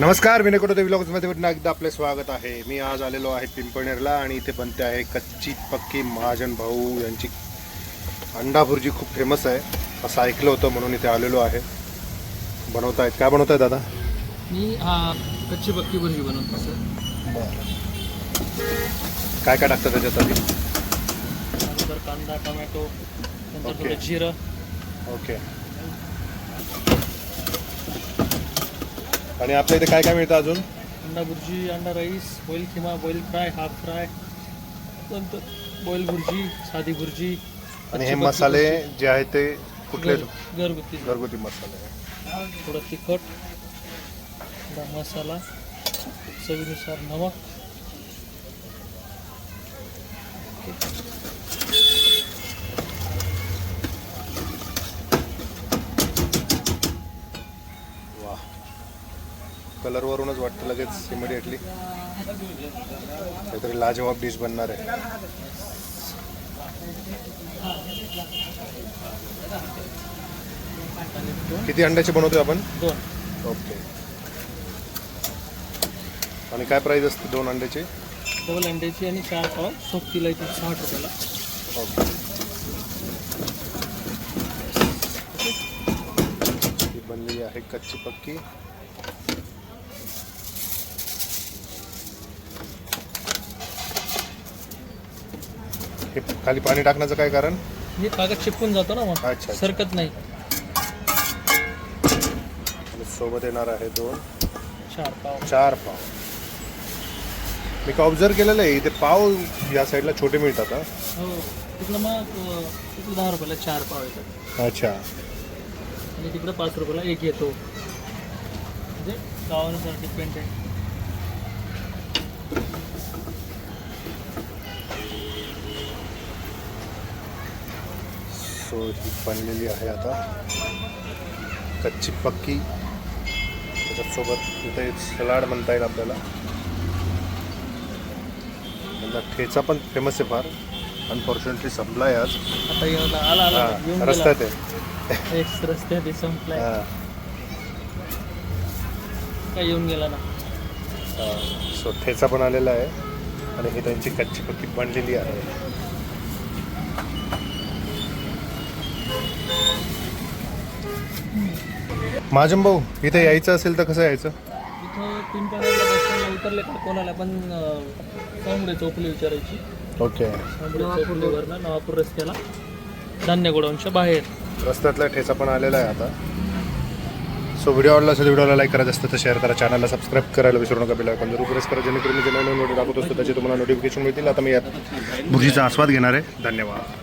नमस्कार विनय कोटोदे व्लॉग्समध्ये पुन्हा एकदा आपले स्वागत आहे. मी आज आलेलो आहे पिंपळनेरला आणि इथे बनते आहे कच्ची पक्की महाजन भाऊ यांची. अंडा भुर्जी खूप फेमस आहे. असं ऐकलं होतं म्हणून इथे आलेलो आहे. बनवत आहेत काय बनवत आहे दादा? मी कच्ची पक्की भुर्जी बनवतो सर. काय काय टाकतं त्याच्यात आधी? कांदा टोमॅटो जिरं. ओके. आणि आपल्या इथे काय काय मिळतं अजून? अंडा भुर्जी अंडा rice boil keema boil fry half fry नंतर बॉईल भुर्जी साधी भुर्जी आणि हे मसाले जे आहेत ते कुठले? घर- घरगुती. घरगुती मसाले. थोडं तिखट थोडा मसाला चवीनुसार नमक. वा कलरवरूनच वाटतं लगेच इमिडिएटली काहीतरी लाजवाब डिश बनणार आहे. किती अंड्याचे बनवतोय आपण? दोन. ओके. आणि काय प्राइस असते दोन अंड्याचे? डबल अंड्याची आणि चार पाव. सोबतीला इथे साठ रुपयाला. ओके. बनलेली आहे कच्ची पक्की. हे खाली पाणी टाकण्याचं काय कारण? हे कागद चिपकून जातो ना अच्छा, मग. अच्छा. सरकत नाही. आणि सोबत येणार आहे दोन. चार पाव. चार पाव. मी का ऑब्झर्व केलेलं आहे इथे पाव या साईडला छोटे मिळतात हा? हो तिकडं मग अं, तिकडं दहा रुपयाला चार पाव येतात. अच्छा. आणि तिकडं पाच रुपयाला एक येतो. म्हणजे गावानुसार डिपेंड आहे सो ही बनलेली आहे आता. कच्ची पक्की. त्याच्यासोबत इथे सलाड म्हणता येईल आपल्याला. त्यांचा ठेचा पण फेमस आहे फार. अनफॉर्च्युनेटली संपला आहे आज. आता येऊन आला आला. हा, रस्त्यात आहे. एक रस्त्यात आहे, संपलाय. हा, काय येऊन गेला ना. सो ठेचा पण आलेला आहे. आणि ही त्यांची कच्ची पक्की बनलेली आहे. माझं भाऊ इथे यायचं असेल तर कसं यायचं? इथं पिंपळनेरला बस स्टँडला उतरले का कोणाला पण सामुडे चौकली विचारायची. ओके. चौकलीवरनं नवापूर रस्त्याला. धान्य गोडाऊनच्या बाहेर. रस्त्यातला ठेचा पण आलेला आहे आता. सो व्हिडिओ आवडला असेल व्हिडिओला लाईक करायचं असतं तर शेअर करा. चॅनलला सबस्क्राईब करायला विसरू नका बेल आयकॉन जरूर प्रेस करा जेणेकरून मी जे नवीन व्हिडिओ दाखवत असतो त्याचे तुम्हाला नोटिफिकेशन मिळतील. आता मी यात भुर्जीचा आस्वाद घेणार आहे. धन्यवाद.